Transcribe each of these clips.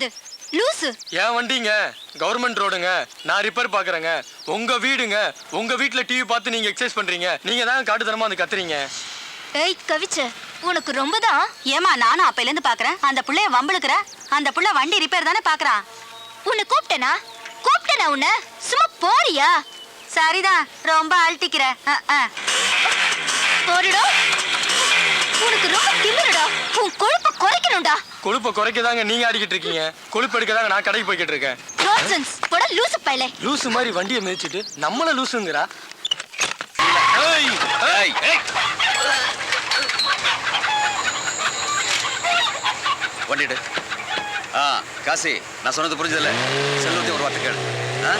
முடியாது லூசு. ஏன் வண்டிங்க? கவர்மெண்ட் ரோடுங்க. நான் ரிப்பேர் பாக்குறேங்க உங்க வீடுங்க. உங்க வீட்ல டிவி பார்த்து நீங்க எக்ஸசைஸ் பண்றீங்க. நீங்க தான் காட்டுத்தனமா வந்து கத்துறீங்க. ஏய் கவிச்ச உனக்கு ரொம்ப தான் ஏமா நானும் அப்பையில இருந்து பாக்குறேன் அந்த புள்ளைய வம்பளுக்குற அந்த புள்ள வண்டி ரிப்பேர் தானே பாக்குறான் உன்னை கூப்பிட்டேனா? கூப்பிட்டேனா உன்னை? சும்மா போறியா? சரிதான் ரொம்ப அழட்டிக்கிற. போடுடா. உனக்கு ரொம்ப கொழுப்பை குறைக்கணும்டா கொழுப்பை குறைக்கதாங்க நீங்க ஆடிக்கிட்டு இருக்கீங்க. கொழுப்பு எடுக்கதாங்க நான் கடைக்கு போய்கிட்டு இருக்கேன். நான்சென்ஸ் போட லூசு பையலே. லூசு மாதிரி வண்டியை மிதிச்சிட்டு நம்மள லூசுங்கிறா. ஏய், ஏய், ஏய். வண்டிடு ஆ காசி நான் சொன்னது புரிஞ்சதில்ல? செல்வத்தை ஒரு வார்த்தை கேளு. ஆ?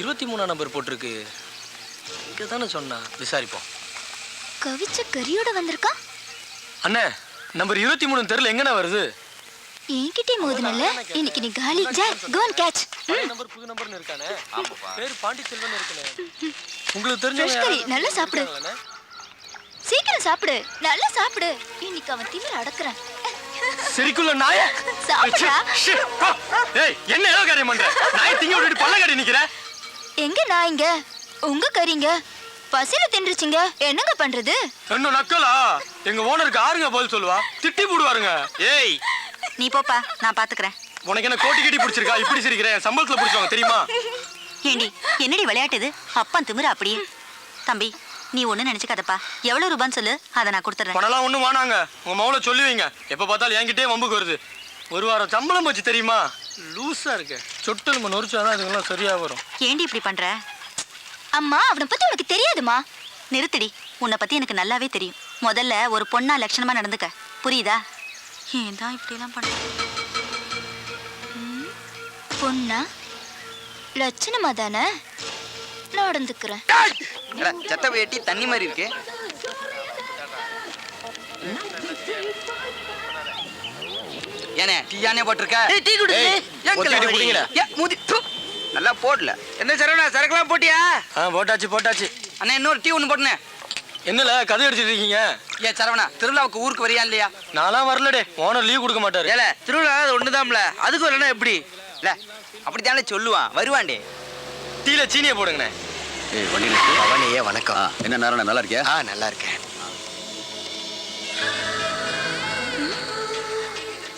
இருபத்தி மூணாம் நம்பர் போட்டிருக்கு. இங்க தானே சொன்னா? விசாரிப்போம். கவிச்ச கரியோட வந்திருக்கா? அண்ணே நம்பர் இருபத்தி மூணு தெருல எங்கண்ணே வருது? என்கிட்டே மோதுனல இன்னைக்கு நீ காலி. ஜாக் கோன் கேட்ச் நம்பர் புது நம்பர்னு இருக்கானே? பேர் பாண்டி செல்வன் இருக்குண்ணே. உங்களுக்கு Fresh curry, தெரிஞ்ச நல்லா சாப்பிடு. சீக்கிரம் சாப்பிடு. நல்லா சாப்பிடு. இன்னைக்கு அவன் திமிர அடக்குறான். சரிக்குள்ள நாய? சாப்பிடுடா. ஏய் என்ன ஏதோ காரியம் பண்ற? நாய் திங்க விட்டுட்டு பல்ல காட்டி நிக்கிற? எங்க நான் இங்க? உங்க கறிங்க? பசியில தின்றுச்சிங்க. என்னங்க பண்றது? என்ன நக்கலா? எங்க ஓனருக்கு ஆறுங்க பதில் சொல்லுவா. திட்டி போடுவாருங்க. ஏய். நீ போப்பா நான் பாத்துக்கிறேன். உனக்கு என்ன கோட்டி கட்டி பிடிச்சிருக்கா? இப்படி சிரிக்கிற என் சம்பளத்துல பிடிச்சவங்க தெரியுமா? ஏண்டி என்னடி விளையாட்டு இது? அப்பன் திமிரு அப்படியே. தம்பி நீ ஒண்ணு நினைச்சுக்காதப்பா. எவ்வளவு ரூபான்னு சொல்லு அதை நான் கொடுத்துறேன் பணம்லாம் ஒண்ணும் வேணாங்க. உங்க மவுல சொல்லி வைங்க எப்ப பார்த்தாலும் என்கிட்டயே வம்புக்கு வருது. ஒரு வாரம் சம்பளம் போச்சு தெரியுமா? லூசா இருக்கு. சொட்டு நம்ம நொறிச்சாதான் அதுங்கெல்லாம் சரியா வரும். ஏண்டி இப்படி பண்ற? அம்மா அவனை பத்தி உனக்கு தெரியாதுமா? நிறுத்துடி. உன்னை பத்தி எனக்கு நல்லாவே தெரியும். முதல்ல ஒரு பொண்ணா லட்சணமா நடந்துக்க. புரியுதா? ஏன் தான் இப்படி எல்லாம் பண்ற பொண்ணா? லட்சணமா தானே? நடந்துக்கிறேன். சட்டை வேட்டி தண்ணி மாதிரி இருக்கு. ஏனே? டீயானே போட்டிருக்க? டீ குடு டீ குடிங்களா? ஏ, மூதி து. நல்லா போடல. என்ன சரவணா சரக்குலாம் போட்டியா? ஆ போட்டாச்சு போட்டாச்சு. அண்ணா இன்னொரு டீ ஒன்று போட்டுனே. என்னல கதை அடிச்சிட்டு இருக்கீங்க? ஏ சரவணா திருவிழாவுக்கு ஊருக்கு வரியா இல்லையா? நான்லாம் வரலடே. ஓனர் லீவ் கொடுக்க மாட்டாரு. ஏல திருவிழா அது ஒண்ணுதான்ல அதுக்கு வரலனா எப்படி? இல்ல அப்படித்தானே சொல்லுவான். வருவான்டே. டீல சீனியை போடுங்கண்ணே. ஏய். பவானியே வணக்கம். என்ன நேரம் நல்லா இருக்கியா? ஆ நல்லா இருக்கேன்.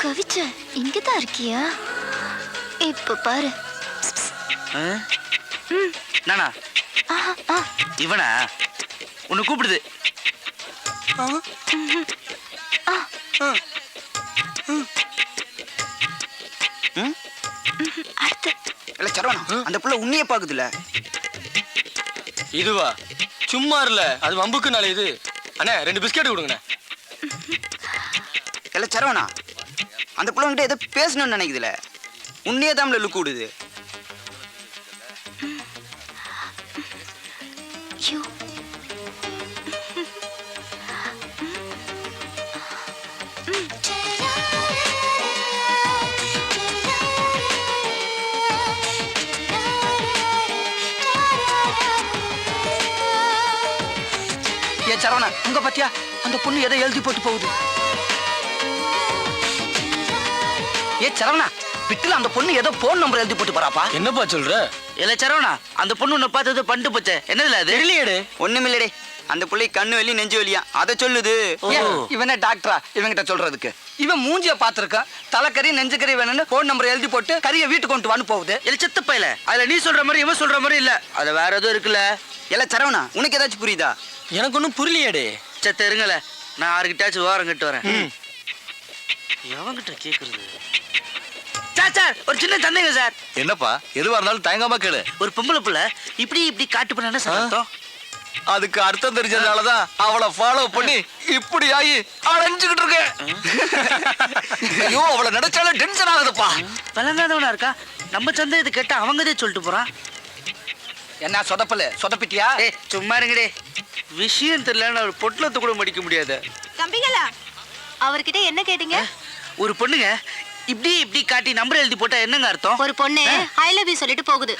கவிச்ச இங்க தான் இருக்கியா இப்ப பாரு நானா இவனா உன்னை கூப்பிடுது அந்த புள்ள உன்னையே பாக்குதுல இதுவா சும்மா இல்ல அது வம்புக்கு நாளே இது அண்ணே ரெண்டு பிஸ்கெட் கொடுங்கண்ணே இல்ல சரவணா அந்த புள்ள உன்கிட்ட ஏதோ பேசணும்னு நினைக்குதுல. உன்னையே தான் லுக்கு விடுது ஏ சரவணா உங்க பாத்தியா? அந்த பொண்ணு எதை எழுதி போட்டு போகுது. ஏ சரவணா விட்டுல அந்த பொண்ணு ஏதோ போன் நம்பர் எழுதி போட்டு போறாப்பா? என்னப்பா சொல்ற? இல்ல சரவணா அந்த பொண்ணு உன்னை பார்த்தது பண்ணிட்டு போச்சே. என்னதுல அது? தெரியலையேடே. ஒண்ணுமில்லடே. அந்த புள்ளை கண்ணு வலி நெஞ்சு வலியா? அதை சொல்லுது. இவனே டாக்டரா இவன்கிட்ட சொல்றதுக்கு. இவன் மூஞ்சிய பாத்திருக்கான் தலைக்கறி நெஞ்சு கறி வேணும்னு போன் நம்பர் எழுதி போட்டு கறியை வீட்டுக்கு கொண்டு வான்னு போகுது. இல்ல செத்த பையல. அதுல நீ சொல்ற மாதிரி இவன் சொல்ற மாதிரி இல்ல. அது வேற எதுவும் இருக்குல்ல. இல்ல சரவணா உனக்கு ஏதாச்சும் புரியுதா? எனக்கு ஒன்றும் புரியலையேடே. செத்த இருங்கள நான் யாருக்கிட்டாச்சும் ஓரம் கட்டு வரேன். எவன்கிட்ட கேக்குறது? சார் சார் ஒரு சின்ன சந்தேகம் சார் என்னப்பா? எதுவா இருந்தாலும் தயங்காம கேளு. ஒரு பொம்பளை புள்ள இப்படி இப்படி காட்டு பண்ண என்ன சார் அர்த்தம்? அதுக்கு அர்த்தம் தெரிஞ்சதுனாலதான் அவளை ஃபாலோ பண்ணி இப்படி ஆகி அலைஞ்சுக்கிட்டு இருக்கேன். ஐயோ அவளை நினைச்சாலே டென்ஷன் ஆகுதுப்பா. விளங்காதவனா இருக்கா? நம்ம சந்தேகத்தை கேட்டா அவங்கதே சொல்லிட்டு போறான். என்ன சொதப்பல? சொதப்பிட்டியா? ஏய் சும்மா இருங்கடே. விஷயம் தெரியல ஒரு பொட்டலத்தை கூட மடிக்க முடியாது. தம்பிகளா அவர்கிட்ட என்ன கேட்டீங்க? ஒரு பொண்ணுங்க இப்படி இப்படி காட்டி நம்பர் எழுதி போட்டா என்னங்க அர்த்தம்? ஒரு பொண்ணு ஐ லவ் யூ சொல்லிட்டு போகுது.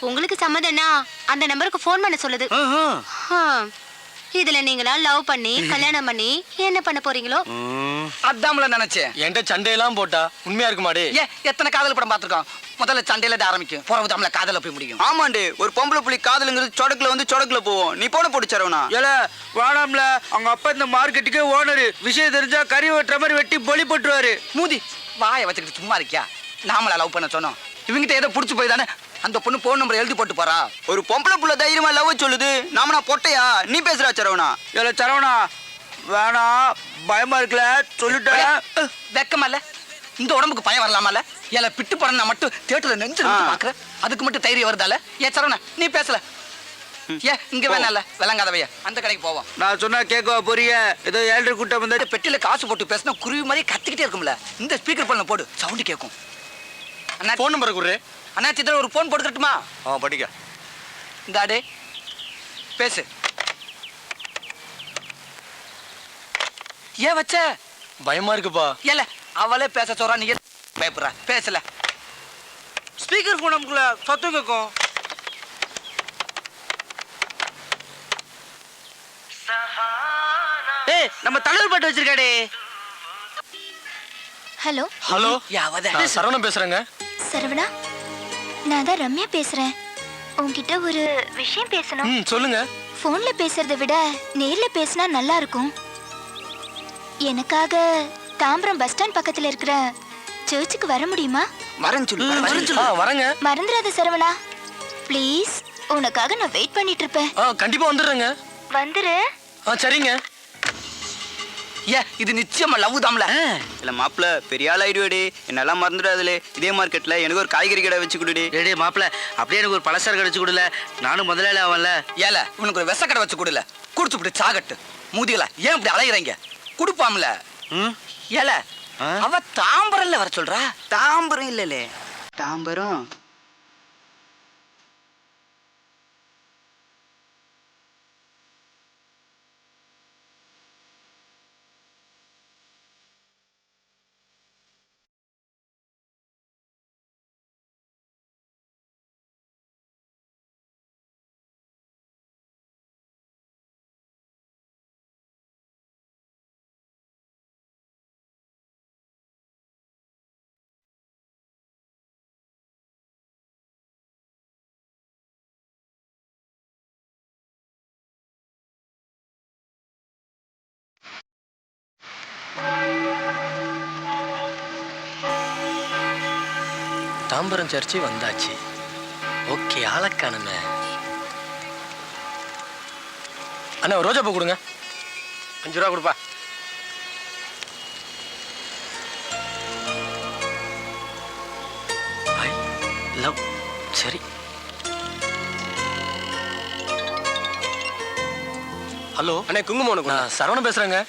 உங்களுக்கு சம்மதம்னா அந்த நம்பருக்கு ஃபோன் பண்ண சொல்லுது. ஆஹா. ஹம். இதுல நீங்களா லவ் பண்ணி கல்யாணம் பண்ணி என்ன பண்ண போறீங்களோ. அதாமல நினைச்சேன் என்கிட்ட சண்டையெல்லாம் போட்டா உண்மையா இருக்குமாடி? ஏ எத்தனை காதல் படம் பார்த்திருக்கோம்? முதல்ல சண்டையில இருந்து ஆரம்பிக்கும். பிறகு தமிழ காதல போய் முடியும். ஆமாண்டே ஒரு பொம்பளை புள்ளி காதலுங்கிறது சொடக்குல வந்து சொடக்குல போவோம். நீ போன போட்டு சரவணா ஏல அவங்க அப்பா இந்த மார்க்கெட்டுக்கே ஓனரு. விஷயம் தெரிஞ்சா கறி வெட்டுற மாதிரி வெட்டி பொலி போட்டுருவாரு. மூதி வாயை வச்சுக்கிட்டு சும்மா இருக்கியா? நாமளா லவ் பண்ண சொன்னோம். இவங்கிட்ட ஏதோ புடிச்சு போய் தானே அந்த பொண்ணு போன் நம்பர் எழுதி போட்டு போறா. ஒரு பொம்பளை புள்ள தைரியமா லவ் சொல்லுது. நாம நான் பொட்டையா? நீ பேசுறா சரவணா. ஏல சரவணா வேணாம் பயமா இருக்குல்ல? சொல்லிட்டேன் அஹ், வெக்கமா இல்ல இந்த உடம்புக்கு பயம் வரலாமால ஏல பிட்டு படம் நான் மட்டும் தியேட்டர்ல நெஞ்சு. பாக்குறேன் அதுக்கு மட்டும் தைரியம் வருதால ஏ சரவணா நீ பேசல. ஏ இங்க வேணாம்ல விளங்காதவைய அந்த கடைக்கு போவோம். நான் சொன்னா கேட்கவா போறிய ஏதோ ஏழரை கூட்டம் வந்து பெட்டியில காசு போட்டு பேசினா குருவி மாதிரி கத்திக்கிட்டே இருக்கும்ல. இந்த ஸ்பீக்கர் பண்ண போடு. சவுண்ட் கேட்கும் அண்ணா ஃபோன் நம்பரை குடுறே அண்ணா சித்திர ஒரு போன் போட்டுக்கட்டுமா? ஆ படிக்க இந்த அடே பேசு. ஏன் வச்ச? பயமா இருக்குப்பா. ஏல அவளே பேச சொல்றா நீ பயப்படுற? பேசல. ஸ்பீக்கர் போன் நமக்குள்ள சத்தம் கேட்கும் ஏய் நம்ம தலைவர் பாட்டு வச்சிருக்காடே. ஹலோ? ஹலோ? யாவத சரவணன் பேசுறேங்க. சரவணா? நான் தான் ரம்யா பேசுறேன். உன்கிட்ட ஒரு விஷயம் பேசணும். ம் சொல்லுங்க. ஃபோன்ல பேசுறதை விட நேர்ல பேசினா நல்லா இருக்கும். எனக்காக தாம்பரம் பஸ் ஸ்டாண்ட் பக்கத்துல இருக்கிற சர்ச்சுக்கு வர முடியுமா? வரேன் சொல்லு வரேன் சொல்லு. ஆ வரேங்க. மறந்துடாத சரவணா. ப்ளீஸ் உனக்காக நான் வெயிட் பண்ணிட்டு இருப்பேன். ஆ கண்டிப்பா வந்துடுறேங்க. வந்துரு. ஆ சரிங்க. ஏ இது நிச்சயமா லவ் தாம்ல. இல்ல மாப்பிள பெரிய ஆள் ஆயிடுவேடி என்னெல்லாம் மறந்துடாதுலே இதே மார்க்கெட்ல எனக்கு ஒரு காய்கறி கடை வச்சு கொடுடி. டேடே மாப்பிள அப்படியே எனக்கு ஒரு பலசரக்கு அடிச்சு கொடுல. நானும் முதலாளி ஆவன்ல. ஏல உனக்கு ஒரு விசக்கடை வச்சு கொடுல. குடிச்சு விட்டு சாகட்டு. மூதிகள ஏன் இப்படி அலையிறீங்க? குடுப்பாம்ல. ம்? ஏல? அவ தாம்பரம்ல வர சொல்றா. தாம்பரம் இல்லலே. தாம்பரம். தாம்பரம் சர்ச்சு வந்தாச்சு. ஓகே ஆளக்கானமே அண்ணா ரோஜா பூ கொடுங்க. அஞ்சு ரூபா கொடுப்பா. I love. சரி. ஹலோ. அண்ணா குங்குமம் நான் சரவணன் பேசுறேங்க.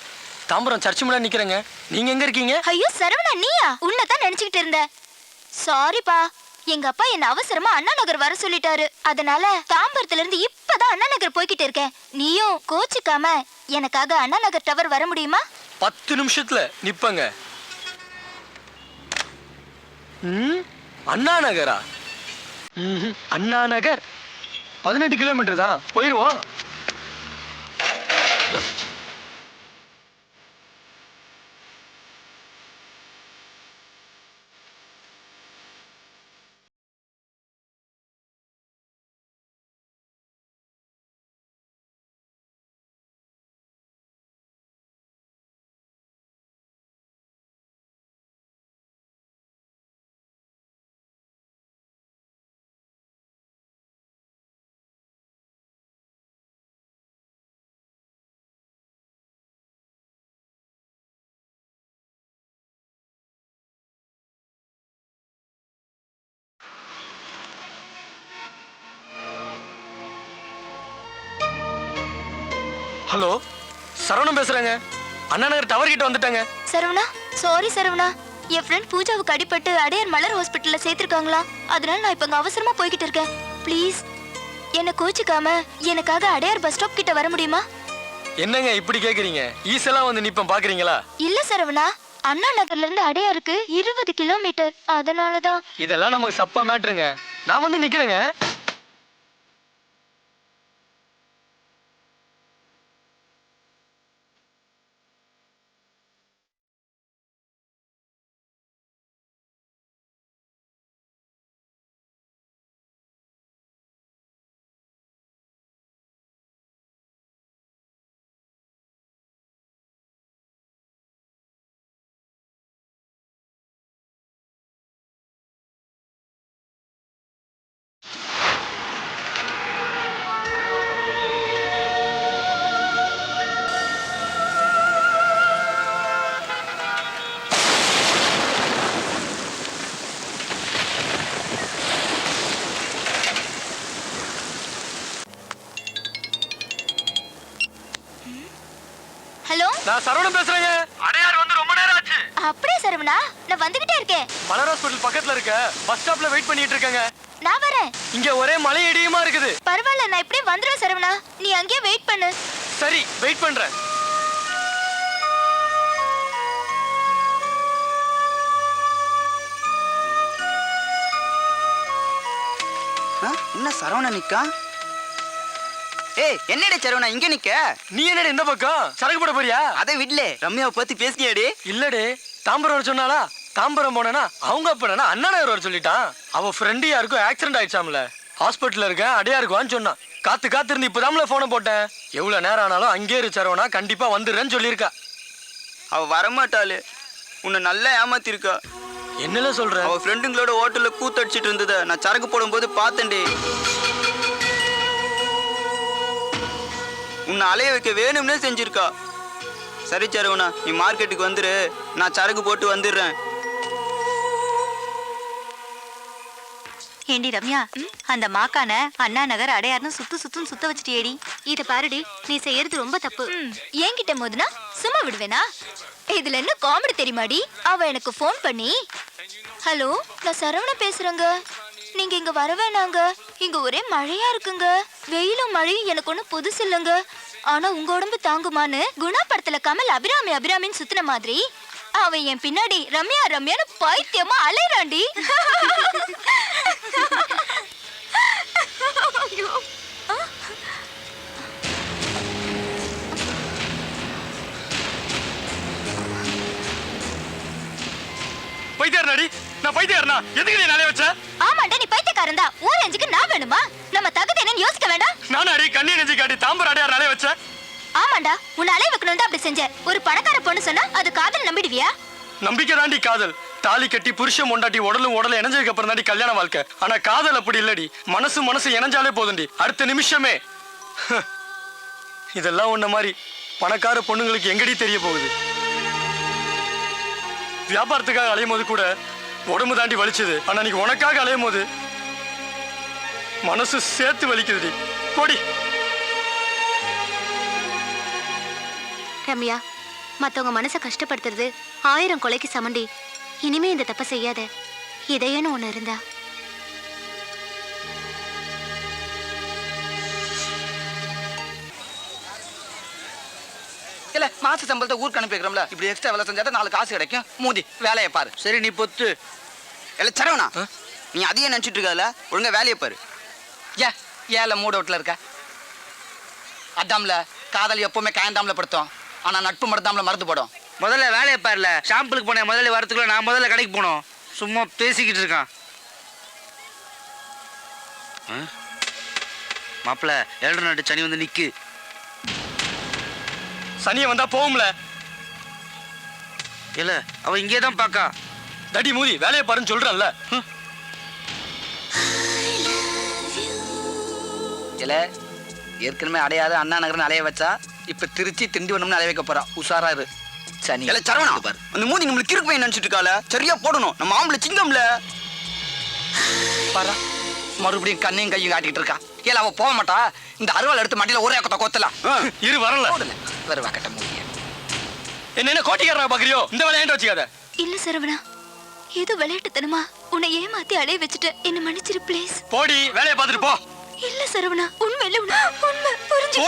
தாம்பரம் சர்ச்சு முன்னாடி நிக்கிறேங்க. நீங்க எங்க இருக்கீங்க? ஐயோ சரவணா நீயா? உன்னைத்தான் நினைச்சுக்கிட்டு இருந்தேன். சாரிப்பா எங்க அப்பா என்ன அவசரமா அண்ணா நகர் வர சொல்லிட்டாரு. அதனால தாம்பரத்துல இருந்து இப்பதான் அண்ணா நகர் போய்கிட்டு இருக்கேன். நீயும் கோச்சிக்காம எனக்காக அண்ணா நகர் டவர் வர முடியுமா? பத்து நிமிஷத்துல நிப்பங்க. அண்ணா நகரா? அண்ணா நகர்? பதினெட்டு கிலோமீட்டர் தான். போயிடுவோம் ஹலோ சரவணன் பேசுறேங்க. அண்ணா நகர் டவர் கிட்ட வந்துட்டாங்க. சரவணா சாரி சரவணா. என் ஃப்ரெண்ட் பூஜாவுக்கு அடிபட்டு அடையார் மலர் ஹாஸ்பிட்டல்ல சேர்த்திருக்காங்களா. அதனால நான் இப்ப அங்க அவசரமா போய்கிட்டு இருக்கேன். ப்ளீஸ் என்ன கோச்சிக்காம எனக்காக அடையார் பஸ் ஸ்டாப் கிட்ட வர முடியுமா? என்னங்க இப்படி கேக்குறீங்க? ஈஸெல்லாம் வந்து நிப்பேன் பாக்குறீங்களா? இல்ல சரவணா அண்ணா நகர்ல இருந்து அடையாருக்கு இருபது கிலோமீட்டர் அதனாலதான் இதெல்லாம் நமக்கு சப்பா மேட்ருங்க நான் வந்து நிக்கிறேங்க. நான் சரவணன் பேசுறேங்க. அடையார் வந்து ரொம்ப நேரம் ஆச்சு. அப்படியே சரவணா? நான் வந்துகிட்டே இருக்கேன். மலர் ஹாஸ்பிட்டல் பக்கத்துல இருக்க பஸ் ஸ்டாப்ல வெயிட் பண்ணிட்டு இருக்கேங்க. நான் வரேன். இங்க ஒரே மலை இடியுமா இருக்குது. பரவாயில்ல நான் இப்படியே வந்துடுவேன் சரவணா. நீ அங்கேயே வெயிட் பண்ணு. சரி வெயிட் பண்றேன். ஆ, என்ன சரவணா நிக்கா? ஏய் என்னடா சரவணா இங்க நிக்க? நீ என்னடா இந்த பக்கம்? சரக்கு போட போறியா? அதை விடல ரம்யாவை பத்தி பேசினியாடி. இல்லடே தாம்பரம் வர சொன்னாலா தாம்பரம் போனேனா அவங்க அப்பனா அண்ணா வர சொல்லிட்டான். அவ ஃப்ரெண்டு யாருக்கும் ஆக்சிடென்ட் ஆயிடுச்சாம்ல. ஹாஸ்பிட்டல்ல இருக்கேன் அடையாருக்கு வான்னு சொன்னான். காத்து காத்து இருந்து இப்பதாம்ல போனை போட்டேன். எவ்வளவு நேரம் ஆனாலும் அங்கேயே இருச்சரவனா கண்டிப்பா வந்துடுறேன்னு சொல்லியிருக்கா. அவ வரமாட்டாளு. உன்னை நல்லா ஏமாத்திருக்கா. என்னல சொல்ற? அவ ஃப்ரெண்டுங்களோட ஹோட்டல்ல கூத்தடிச்சிட்டு இருந்தத நான் சரக்கு போடும்போது பார்த்தேன்டி. உன்னை அலைய வைக்க வேணும்னே செஞ்சிருக்கா. சரி சரவணா நீ மார்க்கெட்டுக்கு வந்துரு. நான் சரக்கு போட்டு வந்துடுறேன். ஏண்டி ரம்யா அந்த மாக்கான அண்ணா நகர் அடையார்னு சுத்து சுத்துன்னு சுத்த வச்சுட்டியேடி. இத பாருடி நீ செய்யறது ரொம்ப தப்பு. ம், என்கிட்ட மோதுனா சும்மா விடுவேனா? இதுல என்ன காமெடி தெரியுமாடி? அவ எனக்கு ஃபோன் பண்ணி ஹலோ நான் சரவணா பேசுறேங்க. நீங்க இங்க வர வேணாங்க. இங்க ஒரே மழையா இருக்குங்க. வெயிலும் மழையும் எனக்கு ஒண்ணும் புதுசு இல்லைங்க. ஆனா உங்க உடம்பு தாங்குமான்னு குணா படத்துல கமல் அபிராமி அபிராமின்னு சுத்தின மாதிரி. அவன் என் பின்னாடி ரம்யா ரம்யான்னு பைத்தியமா அலைறாண்டி ஐயோ. பைத்தியார் நடி நான் பைத்தியார்னா எதுக்கு நீ நிறைய வச்ச? ஆமாண்டா நீ பைத்தியக்காரன் தான் ஊர் அஞ்சுக்கு நான் வேணுமா? நம்ம தகுதி என்னன்னு யோசிக்க வேண்டாம். நானும் அடி கண்ணி நெஞ்சு காட்டி தாம்பரம் அடையார் நிறைய வச்ச ஆமாண்டா உன்னை அலைய வைக்கணும் அப்படி செஞ்ச ஒரு பணக்கார பொண்ணு சொன்னா அது காதல் நம்பிடுவியா? நம்பிக்கை தாண்டி காதல். தாலி கட்டி புருஷன் மொண்டாட்டி உடலும் உடலும் இணைஞ்சதுக்கு அப்புறம் தாண்டி கல்யாண வாழ்க்கை. ஆனா காதல் அப்படி இல்லடி. மனசு மனசு இணைஞ்சாலே போதும்டி அடுத்த நிமிஷமே. இதெல்லாம் உன்ன மாதிரி பணக்கார பொண்ணுங்களுக்கு எங்கடி தெரிய போகுது? வியாபாரத்துக்காக அலையும் போது கூட உடம்பு தாண்டி வலிச்சது. ஆனா நீங்க உனக்காக அலையும் போது மனசு சேர்த்து வலிக்குதுடி. போடி. ரம்யா மத்தவங்க மனசை கஷ்டப்படுத்துறது ஆயிரம் கொலைக்கு சமண்டி. இனிமே இந்த தப்ப செய்யாத. இதயன்னு ஒண்ணு இருந்தா. இல்ல மாச சம்பளத்தை ஊருக்கு அனுப்பி வைக்கிறோம்ல இப்படி எக்ஸ்ட்ரா வேலை செஞ்சாதான் நாலு காசு கிடைக்கும். மூதி வேலையை பாரு. சரி நீ பொத்து. இல்ல சரவணா. நீ அதையே நினைச்சிட்டு இருக்காதுல? ஒழுங்கா வேலையை பாரு. ஏன் ஏல மூட் அவுட்ல இருக்க? அதாம்ல காதல் எப்பவுமே காயந்தாம்ல படுத்தும். ஆனா நட்பு மறந்தாம்ல மறந்து போடும். முதல்ல வேலையை பாருல. ஷாம்பிளுக்கு போனேன். முதல்ல வரத்துக்குள்ள நான் முதல்ல கடைக்கு போனோம். சும்மா பேசிக்கிட்டு இருக்கான். மாப்பிள்ள ஏழரை நாட்டு சனி வந்து நிக்கு. சனியை வந்தா போகும்ல. இல்ல அவ இங்கே தான் பாக்கா. தடி மூதி வேலையை பாருன்னு சொல்றேன்ல இல்ல ஏற்கனவே அடையாத அண்ணா நகர்னு அலைய வச்சா இப்ப திருச்சி திண்டிவனம்னு அலைய வைக்க போறா. உஷாரா இரு. சனி. இல்ல சரவணா அந்த மூதி நம்மளுக்கு கிறுக்கு பையன் நினைச்சிட்டு இருக்கால சரியா போடணும். நம்ம ஆம்பளை சிங்கம்ல. பாரா. மறுபடியும் கண்ணையும் கையும் காட்டிட்டு இருக்கா. ஏல அவ போக மாட்டா. இந்த அருவாள் எடுத்து மண்டியில ஒரே கொத்த கொத்தலாம். இரு வரல. வருவா கட்ட முடிய என்ன என்ன கோட்டிக்காரனா பாக்குறியோ? இந்த வேலையாண்டு வச்சுக்காத? இல்ல சரவணா. ஏதோ விளையாட்டுத்தனமா உன்னை ஏமாத்தி அலைய வச்சுட்டு என்ன மன்னிச்சிரு ப்ளீஸ் போடி வேலையை பார்த்துட்டு போ. இல்ல சரவணா. உண்மை உண்மை. புரிஞ்சு